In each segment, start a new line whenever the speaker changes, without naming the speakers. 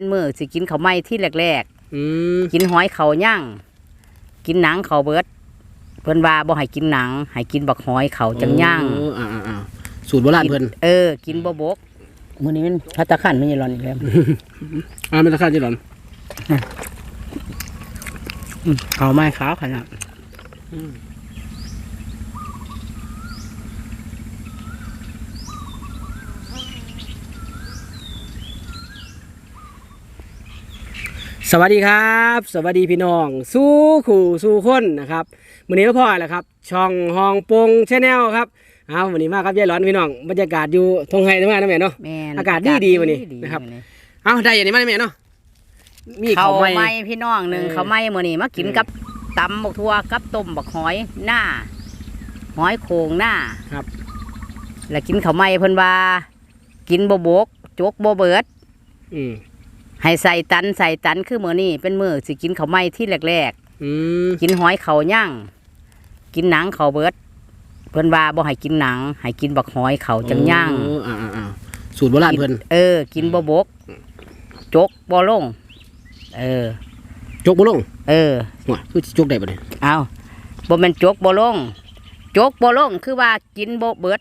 เป็นมือสิกินข้าวไหม้ที่แรก
อืม
ๆ กินหอยเขาย่างกินหนังเขาเบิด เพิ่นว่าบ่ให้กินหนัง ให้กินบักหอยเขาจังย่าง
โอ้อ่าอ่าอ่าสูตรโบราณเพิ่น
เออ กินบ่บกมื้อนี้มันพัตตาขันไม่ยร้อนอีกแล้ว
อ่าไม่ต้องคาดจีหรอน
เขาไม้ขาวขนาด
สวัสดีครับ สวัสดีพี่น้อง สู้ขู่สู้คนนะครับวันนี้ก็พ่อแหละครับ ช่องฮองปงชแนลครับเอาวันนี้มาครับยายหลอนพี่น้องบรรยากาศอยู่ทงไห้ทำงานนะแม่เนาะ
แม่น
อากาศดีดีวันนี้นะครับเอาได้อย่างนี้มาแม่เนาะมี
เขา
เขาวไห
ไม้
ม่
พี่น้องหนึ่ง
เออ
เขาไม้มื้อนี้มากิน
เออ
กับตำบักทั่วกับต้มบักหอยหน้าหอยโขงหน้า
ครับ
แล้วกินเขาวไม้เพิ่นว่ากินบ่บกจกบ่เบิด
อืม
ให้ใส่ตันใส่ตันคือมื้อนี้เป็นมื้อสิกินข้าวไหม้ที่แรก
อืม
ๆกินหอยเขาย่างกินหนังเขาเบิด เพิ่นว่าบ่ให้กินหนัง ให้กินบักหอยเขาจังย่าง
โอ้อ่าอ่าอ่าสูตรโบราณเพิ่น
เออ กินบ่บก จกบ่ลง เออ
จกบ่ลง
เออ
หัวคือสิจกได้บ่เนี่ย
เอาบ่แม่นจกบ่ลงจกบ่ลงคือว่ากินบ่เบิด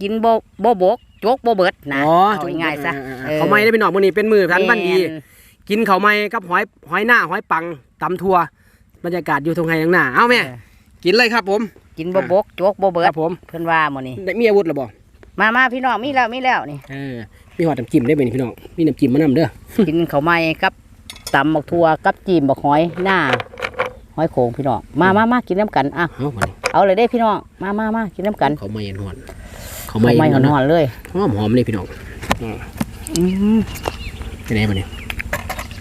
กินบ่บ่บกจกบ่เบิดนะ
อ๋อ
เอาง่ายๆซะ
อ่อ่อ่
ออ
เขาวไม่ได้พี่น้องมื้อนี้เป็นมือพันวันดี
แม่น
กินเขาวไม่กับหอยหอยหน้าหอยปังตำทัวบรรยากาศอยู่ทงไห้ทางหน้าเอาแม่
เออ
กินเลยครับผม
กินบ่บกจกบ่เบิ
ค
ด
รับผม
เพิ่นว่ามื้อนี้
ได้มีอาวุธหรือบ่
มามาพี่น้องมีแล้วมีแล้วนี่
เออมีหอดน้ำจิ้มได้ไหมนี่พี่น้องมีน้ำจิ้มมานำเด้อ
กินข้าวไหม้กับตำบักทั่วกับจีมบักหอยหน้าหอยโขงพี่น้องมามามากินน้ำกันอะ
เอามานี่
เอาเลยได้พี่น้องมามามากินน้ำกัน
เขาวไม่เย็นหอน เขา
ข้าว
ไม่
ไหม้
เย็น
ห
หอน
อนๆเลย
หอมหอมเลยพี่น้องอ่า
อืม
ไปไหนมาเนี่ย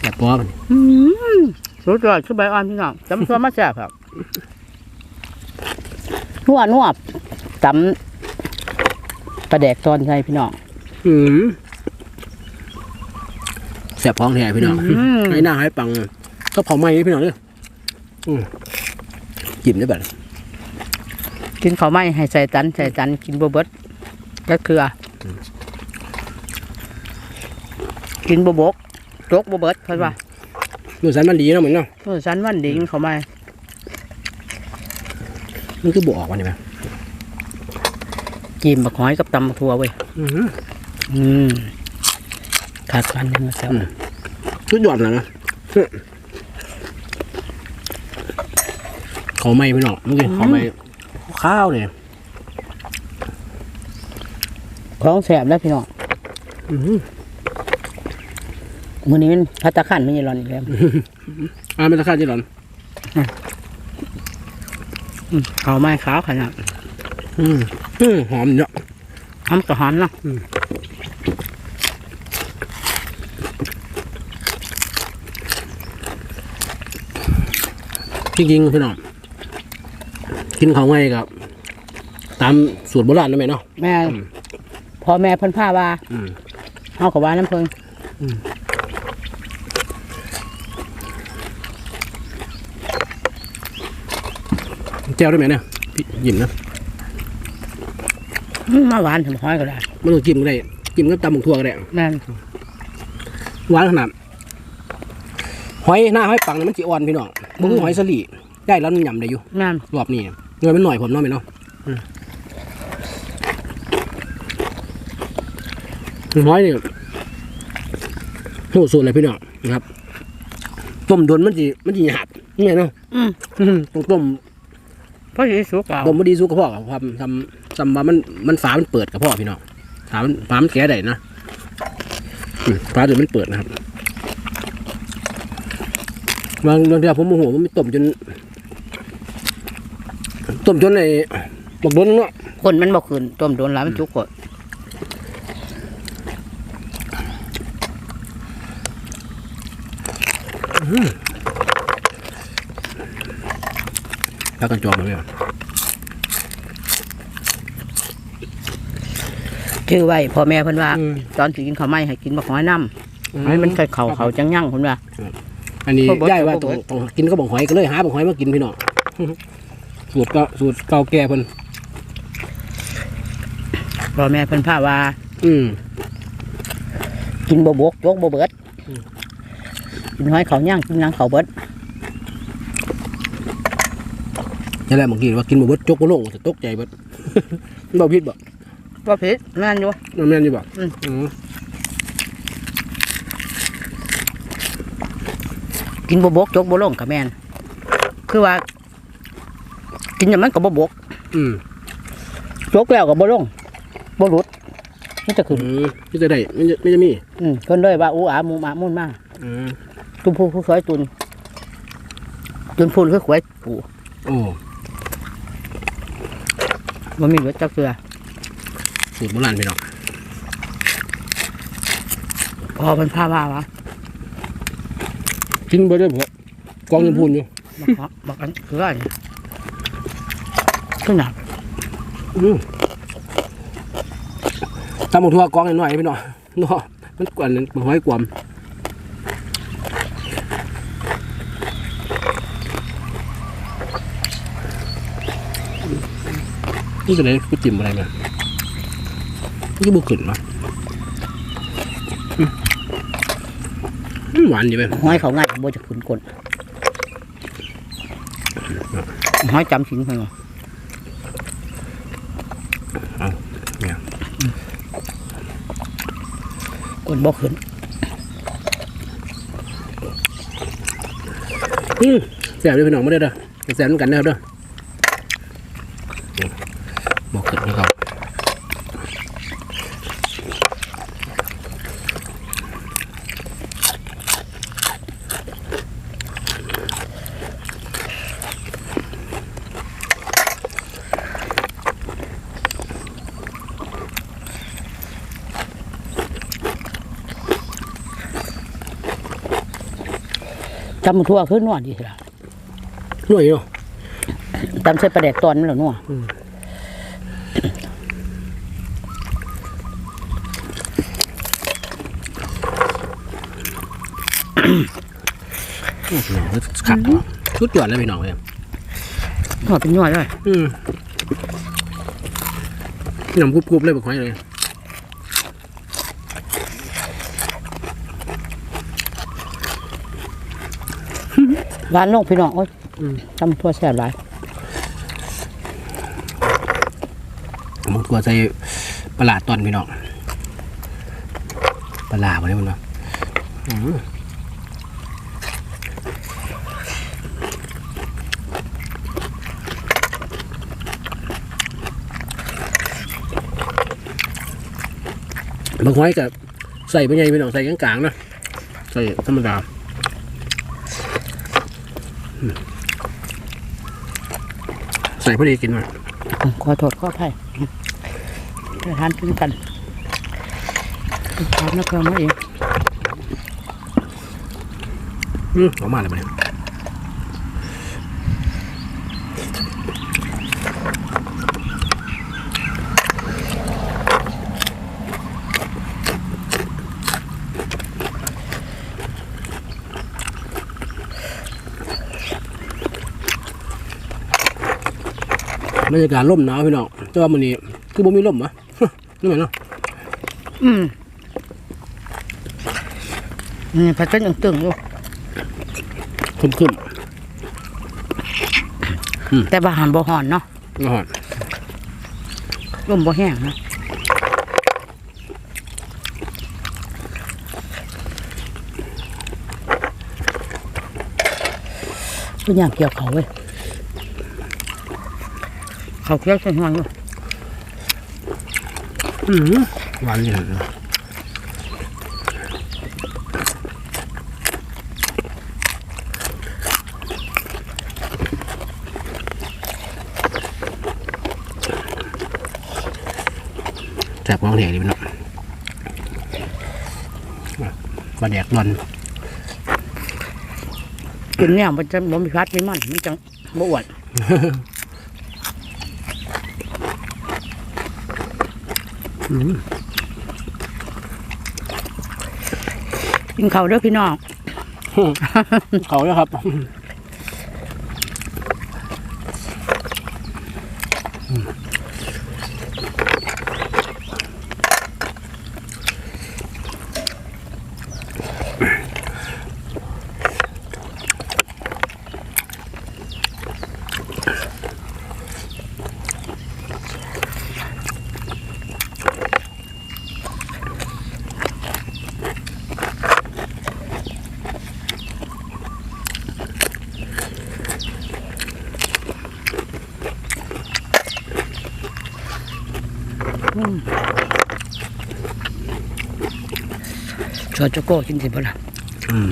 แบบป้อมัน
อืมสุดยอดชุบใบอ่อนพี่น้องจำตัวมาแซ่บครับนัวนัวตำปลาแดกตอนใส่พี่น้อง
อืมแสบท้องแท้พี่น้อง
อืม
ไอ้หน้าให้ปังก็เผาไหม้พี่น้องเด้ออืมจิ้มได้แบบ
กินข้าวไหม้ให้ใส่ตันใส่ตันกินบ่เบิด ก็คือ กินบ่บกจกบ่เบิดเพิ่นว่า
มือสันมันดีเนาะเหมือนเนาะ
เออสันวันดีกินข้าวไหม้
มันคือบออกวันนี้ไหม
จีมบักหอยกับตำบักทั่วเว้ย
อืม
อืมขาดกันหนึงแซ่บ
ชุดยอดนะนะเขาไม่พี่น้องเมื่อกี้เขาไม่ข้าวเนี่ย
ของแซ่บแล้วพี่น้อง
อื้อหือ
มื้อนี้มันพัตตาขันไม่ยร้อนอีกแล้ว
อ่าไม่ต้องข้าวจีหรอน
ข้าวไหม้ขาวขนาด
อืมอืมหอมเนาะ
หอมก็หอมเนาะ
จริงๆพี่น้องกินเขาไงกับ ตามสูตรโบราณนั่นไหมเนาะ
แม่
อืม
พอแม่เพิ่นพาว่า
อืม
เฮาก็ว่าน้ำเพิ่น
เจ้าได้ไหมเนี่ยพี่หยิมนะ
อื้อมาหวานถึงหอยก็ได้
ไม่ต้องจิ้มก็ได้จิ้มก็ตำหมกทั่วก็ได้
แม่น
หวานขนาดหอยหน้าหอยปังนี่มันจีอ่อนพี่น้องมันคือหอยสลีได้แล้วมันยำได้อยู่
แม่น
รอบนี้เงินมันหน่อยผมเนาะไหมเนาะ หอยเนี่ยโหส่วนอะไรพี่น้องนะครับต้มโดนมันจีมันจีหยาบนี่ไงเนาะ
อืม
อืมต้องต้ม
พอสิสุกเอา
ต้มไม่ดีสู้กับพ่อครับทำทำว่ามันมันฝามันเปิดกับพ่อพี่น้องฝามันฝามันแก่ได้นะอืมฝาเดี๋ยวมันเปิดนะครับบางบางทีผมโมโหมันต้มจนต้มจนไอ้บอกโดนเนาะ
คนมันบ่ขึ้นต้มโดนแล้วมันจุกกด
แล้วกันจองมาไหมวะ
ชื่อไว้พ่อแม่เพิ่นว่า ตอนสิกินข้าวไหม้ให้กินบักหอยน้ำให้มันใส่ข้าวเขาจังยั่งเพิ่นว่า
อันนี้
พวกเบิด
ได้ว่า
พวก
ต้อง
เบิด
ต้องกินก็บอกหอยก็เลยหาบอกหอยมากินพี่น้องสูตรก็สูตรเก่าแก่เพิ่น
พ่อแม่เพิ่นพาว่า
อืม
กินบ่บกจกบ่เบิด กินหอยเขาย่างกินหนังเขาเบิด
นี่แหละเมื่อกี้ว่ากินบ่เบิดจกบ่ลงจะตกใจเบิดบ่ผิดบ่
ว่าพิษแม่นอยู่
มันแม่นอยู่บ่
อืม
อืม
กินบ่บกจกบ่ลงกับแม่นคือว่า กินอย่างมันก็บ่บก
อืม
จกแล้วก็บ่ลงบ่หลุดมันจะขึ้น
อืมนี่จะได้ไม่จะไม่จะมี
อืมเพิ่นเลยว่าอูอาหมูหมามุ่นมา
อืม
ตุนพูคือสวยตุนตุนพูนคือขวยปู
โอ้
มันมีเหลือจักเสือ
สูตรโบราณพี่น้อง
พอมันพาว่าวะ
กินเบิดได้บ่กองยังพูนอยู่
บอกว่าบอกอันคืออะไรขึ้นหนัก
อืมตำบักทั่วกองหน่อยๆพี่น้องเนาะมันกวนมันห้อยกวม นี่จะได้กูจิ้มอะไรมานี่บุขึ้นมาอืมอืมหวานดีไหม
ห้อยเขาง่ายบ่จะขึ้นกลนห้อยจำสินไปหน่อย
เนี่ย
กลนบ่ขึ้น
อืมแซ่บด้วยพี่น้องไม่ได้เด้อแซ่บเหมือนกันนะครับเด้อบอกขึ้นนะครับ
จำมันทั่วขึ้นนวดดีสิล่ะ
หน่วยอยู่
จำใส่ประแดกตอนนั่นแหละนัว
พี่น้องขัดเนาะชุดจวดเลยพี่น้องเลย
นัวเป็นนัวเลย
อืมพี่น้องกรุบๆเลยแบบควายเลย
ร้านลงพี่น้องโอ้ยจำทั่วแซ่บหลาย
มันตัวใส่ปลาร้าตอนพี่น้องปลาร้าบ่ได้มันเนาะอืมบางควายกับใส่ไปไงพี่น้องใส่กลางๆนะใส่ธรรมดาอืม ใส่พอดีกินมา
อืมขอโทษขออภัยไปทานกินกันทานนักเรียนมาเอง
อืมออกมาเลยมันเนี่ย บรรยากาศร่มหนาวพี่น้องแต่ว่ามันนี้คือบ่มีร่มเหรอนี่เหมือนเนาะ
อืมนี่ผัดกันยังตึงอยู่
คึมคึม
แต่ว่าหันบ่ห่อนเนาะ
ๆร้อน
ลมบ่แห้งนะเป็นอย่างเกี่ยวเขาเว้ย เขาเกี่ยวใส่หัวอยู่
อืมหวานอยู่นะแซ่บของแท้ดีพี่น้องปลาแดกร้อน
กินเนี่ยมันจะบ่มีพัดมีมันมันจังบ่อ้วน กินเขาเด้อพี่น้อง
เขาแล้วครับ อ ช
อโจโก้กินสิบ่ล่ะ
อืม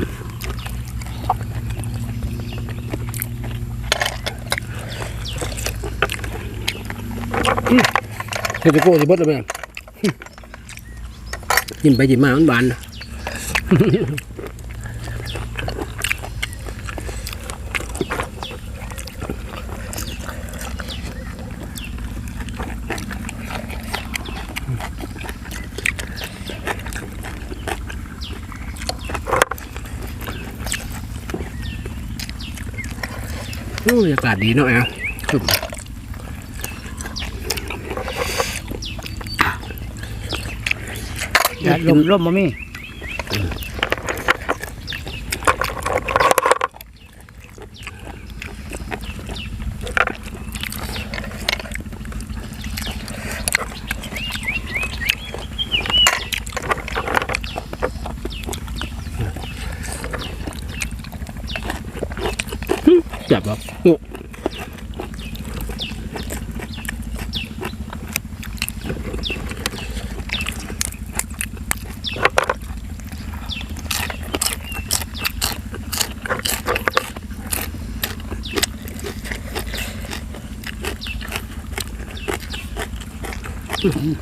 เฮ็ดจะโก้สิเบิดแล้วแม่ยิ้มไปยิ้มมามันบาน อ้บรรยากาศดีเนาะแอลครับ
อย่าลมลมบ่มี
จับแบบโอ้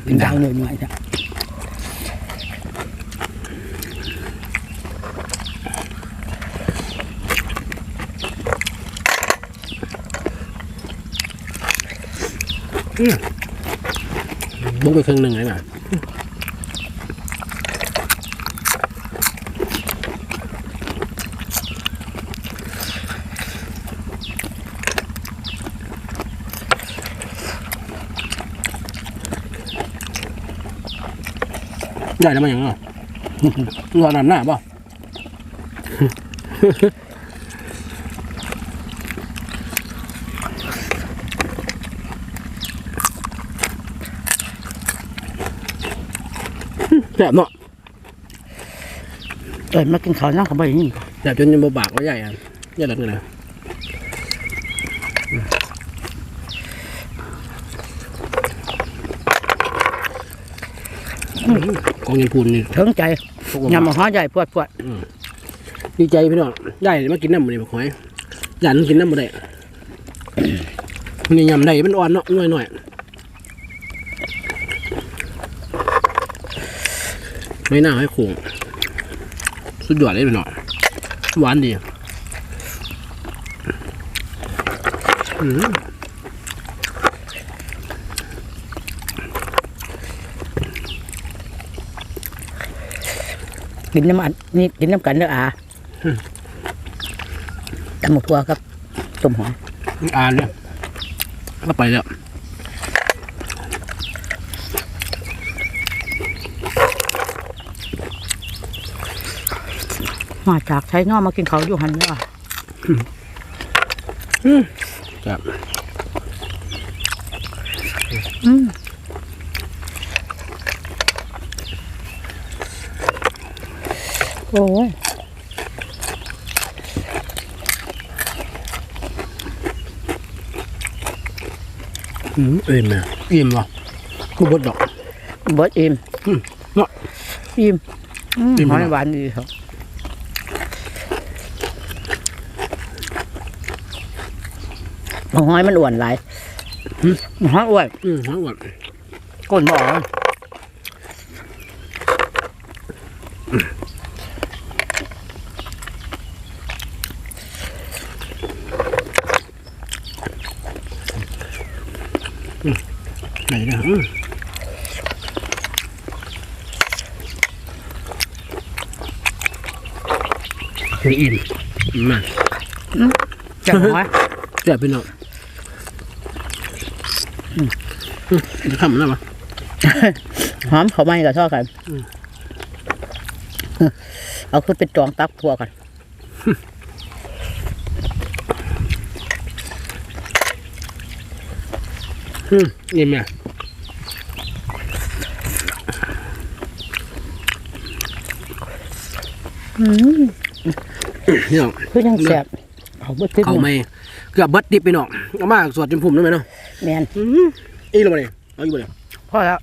เป็นดาวหน่อยๆจ้ะ
บุกไปครึ่งหนึ่งเลยนะได้แล้วมันยังไงรอดำหน้าป่ะ แสบเนาะ
เอิ้นมากินข้าวนั่งก็บ่ได้ยิน
แสบจนยังบ่ปากว่าใหญ่อะใหญ่หลังเลยนะกองเงินพูนนี่
ถึงใจ
พวกผม
ยำมะฮ้อใหญ่ปวดปวด
ดีใจพี่น้องได้มากินน้ำมันนี่บอกหอยหยันกินน้ำมันได้นี่ยำได้มันอ่อนเนาะหน่อยหน่อย ไม่น่าให้โขงสุดยอดเลยพี่น้องหวานดีอืม
กินน้ำอันนี่กินน้ำกันเด้ออาตำหมกทัวกับต้มหอม
อ่านเลยก็ไปแล้ว
มาจากใช้นอกมากินข้าวอยู่หันเด้อ
ครับ
อืมโอ้ย
อืมเอ็มเนี่ยอิ่มวะกูบดดอก
เบิดอิ่ม
อืมเนาะ
อิ่มอืม
อิ่ม
หอย
เนาะ
หวานดีครับ หอยมันอ้วนหลายหอยอ้วน
อืมหวาน
ก้นบ่อ
ไหนเนี่ยอืมคืออิ่มอิ่มมาก
จังหอย
แซ่บพี่น้องอืมอืมจะ ทำนะวะ
หอมเขาไม่กับทอดกัน เอาขึ้นเป็นจองตับทัวกัน
อืมอิ่มเนี่ยพี่น้อง
คือยังแสบเอาเบิดขึ้น
เขาไม่เกือบเบิดดิบไปหน่องเอามาสวดจนพุ่มได้ไหมเนาะ
แมน
อืมอีกแล้วบ่เนี่ยเอาอยู่บ่เนี่ย
พอแล้ว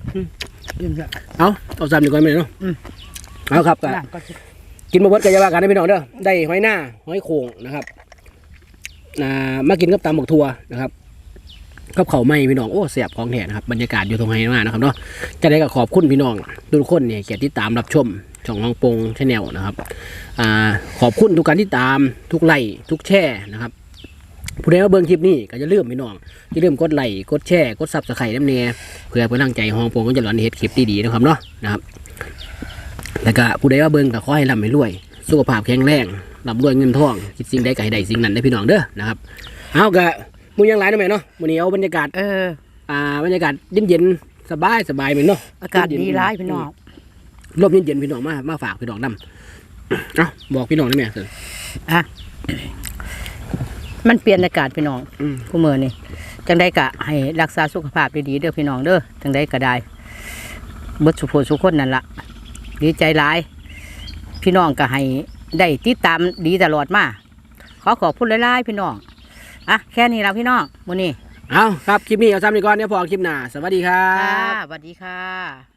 ยิ้มแล้ว
เอาเอาสามดีกว่าไหมเนาะ
อืม
เอาครับก็
น้ำก็สิ
กินมาเบิดก็อย่าว่ากันนะพี่น้องเด้อได้หอยหน้าหอยโข่งนะครับอ่ามากินกับตำหมกทัวนะครับกับเขาวไหม่พี่น้องโอ้เสียบของแท้นะครับบรรยากาศอยู่ตรงไหนมากนะครับเนาะจะได้ก็ขอบคุณพี่น้องทุกคนเนี่ยเกียรติดตามรับชมช่องน้องปงชาแนลนะครับอ่าขอบคุณทุกการที่ตามทุกไลค์ทุกแชร์นะครับ ผู้ใดมาเบิ่งคลิปนี้ก็จะลืมพี่น้องอย่าลืมกดไลค์กดแชร์กดซับสไครต์น้ำเนียเพื่อเป็นกำลังใจห้องปงก็จะหลอนเฮ็ดคลิปดีๆนะครับเนาะนะครับแล้วก็ผู้ใดว่าเบิ่งก็ขอให้ร่ำให้รวย สุขภาพแข็งแรงร่ำรวยเงินทองคิดสิ่งใดก็ให้ได้สิ่งนั้นได้อพี่น้องเด้อนะครับเอากะมุยังหลายนะแม่เนาะมื้อนี้เอาบรรยากาศ
เออ
อ่าบรรยากาศเย็นๆสบายสบายเหมือนเนาะ
อากาศดีร้ายพี่น้อง
ลมเย็นๆพี่น้องมามาฝากพี่น้องนำเอ้าบอกพี่น้องได้ไหมเถอะ
อะ มันเปลี่ยนอากาศพี่น้อง
อืม
ผู้มือนี่จังได้กะให้รักษาสุขภาพดีๆเด้อพี่น้องเด้อจังได้ก็ได้เบิดสุขสุขคนนั่นละดีใจหลาย พี่น้องก็ให้ได้ติดตามดีตลอดมาขอขอบคุณหลายๆพี่น้องอะแค่นี้แล้วพี่น้องมื้อนี้
เอาครับคลิปนี้เอาซ้ำนี้ก่อนเดี๋ยวพอคลิปหน้าสวัสดีครั
ค่ะ
บ
สวัสดีค่ะ